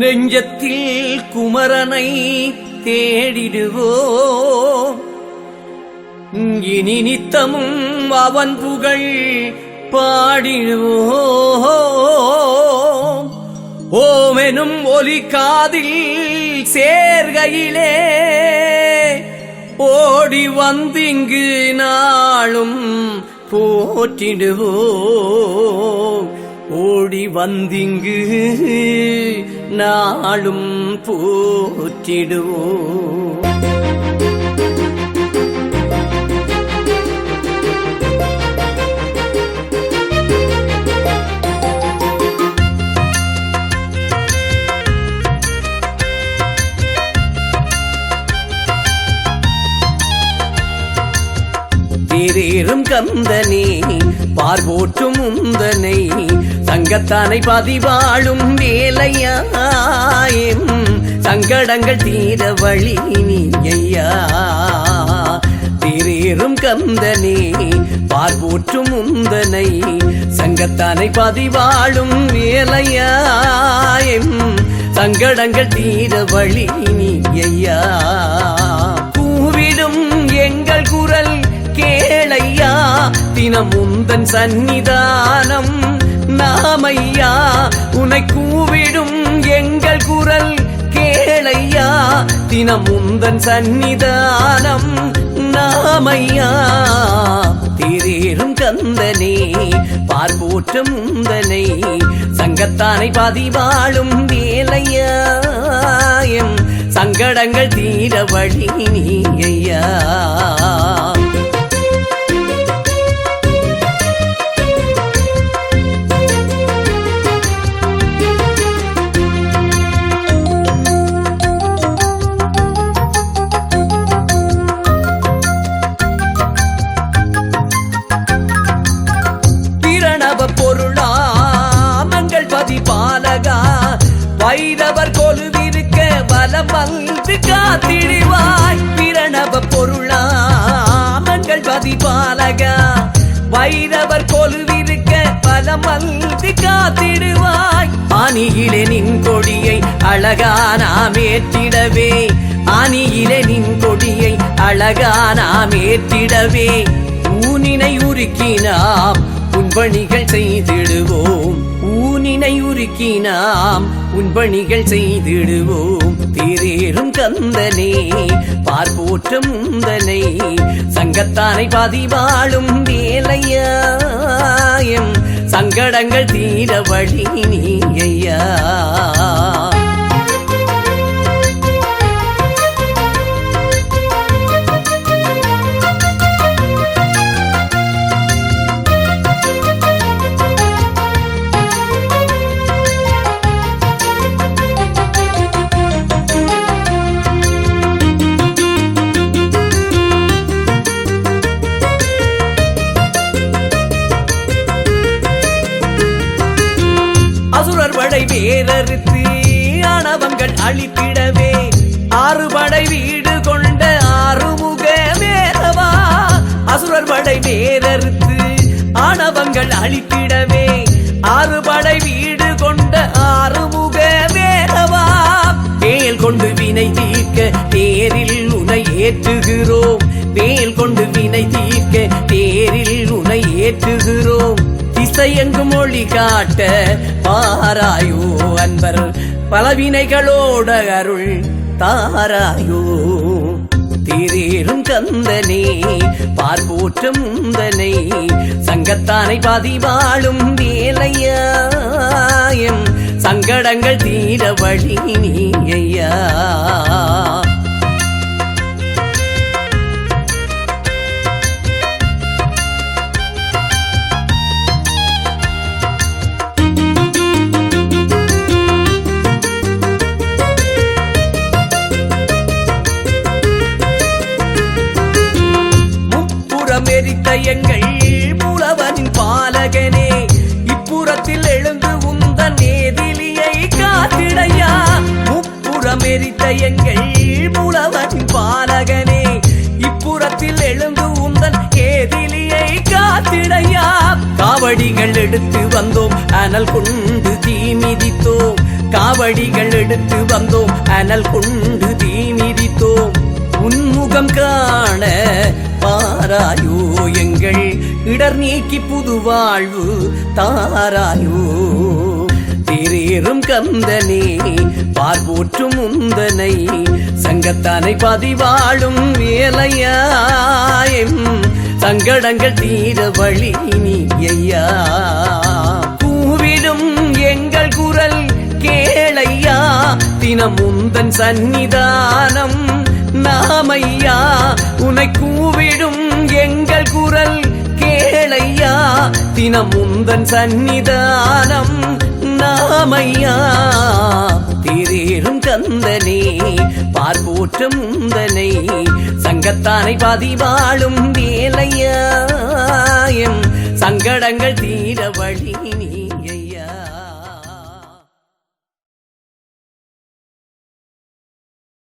நெஞ்சத்தில் குமரனை தேடிடுவோம். இனி நித்தமும் அவன் புகழ் பாடிடுவோம். ஓமெனும் ஒலி காதில் சேர்கையிலே ஓடி வந்திங்கு நாளும் போற்றிடுவோம். ஓடி வந்திங்கு நாளும் போற்றிடுவோம். தேரேறும் கந்தனே பார்வோற்றும் உந்தனை சங்கத்தானை பதிவாழும் வேலையாயும் சங்கடங்கள் தீர வழி நீ ஐயா கந்தனே பார்வோற்றும் உந்தனை சங்கத்தானை பதிவாழும் வேலையாயும் சங்கடங்கள் தீர வழி நீ கூவிடும் எங்கள் குரல் கேளையா? தினம் உந்தன் சந்நிதானம் நாமையா? உனை கூவிடும் எங்கள் குரல் கேளையா? தினம் உந்தன் சந்நிதானம் நாமையா? தேரேறும் கந்தனே பார்போற்றும் உந்தனை சங்கத்தானை பதிவாழும் வேலையாயம் சங்கடங்கள் தீர வழி நீ ஐயா. வைரவர் கொலுவிருக்க வலம் வந்து காத்திடுவாய். பிரணவ பொருளா மங்கள் வைரவர் கொலுவிருக்க வலம் வந்து காத்திடுவாய். அணியிலே நின் கொடியை அழகா நாம் ஏற்றிடவே அணியிலே நின் கொடியை அழகா நாம் ஏற்றிடவே ஊனினை உருக்கினாம் உன்பணிகள் செய்திடுவோம். ஊனினை உருக்கி உருக்கினாம் உன்பணிகள் செய்திடுவோம். தேரேறும் கந்தனே பார்ப்போற்ற முந்தனை சங்கத்தானை பதிவாழும் வேலையாயம். சங்கடங்கள் தீர வழி நீ ஐயா தேரறுத்து ஆணவங்கள் அழித்திடவே. ஆறுபடை வீடு கொண்ட ஆறுமுக வேறவா அசுரர் படை வேறறுத்து ஆணவங்கள் அழித்திடவே. ஆறுபடை வீடு கொண்ட ஆறு எங்கும் மொழி காட்ட பாராயோ அன்பர். பலவினைகளோட அருள் தாராயோ. தீரேறும் கந்தனே பார்ப்போற்றம் முந்தனை சங்கத்தானை பதிவாழும் வேலையாயம் சங்கடங்கள் தீர வழி நீ ஐயா எங்கள் புலவனின் பாலகனே இப்புறத்தில் எழுந்து உந்த நேதிலியை காத்திடையா? முப்புறம் எரித்த எங்கள் புலவனின் பாலகனே இப்புறத்தில் எழுந்து உந்தன் ஏதிலியை காத்திடையா? காவடிகள் எடுத்து வந்தோம் அனல் கொண்டு தீமிதித்தோம் காவடிகள் எடுத்து வந்தோம் அனல் கொண்டு தீமிதித்தோம் உன்முகம் காண பாராயோ எங்கள் இடர் நீக்கி புது வாழ்வு தாராயோ. தேரேறும் கந்தனே பார்போற்றும் முந்தனை சங்கத்தானை பதிவாழும் வேலையாயம். சங்கடங்கள் தீர வழி நீ ஐயா கூவிடும் எங்கள் குரல் கேளையா. தினமுந்தன் சந்நிதானம் சந்நிதானம் நாமையா உனை கூவிடும் எங்கள் குரல் கேளையா தினம் உந்தன் சந்நிதானம் நாமையா. திரேறும் கந்தனே பார்போற்ற முந்தனை சங்கத்தானை பதிவாழும் வேலையாயம் சங்கடங்கள் தீர வழி நீ.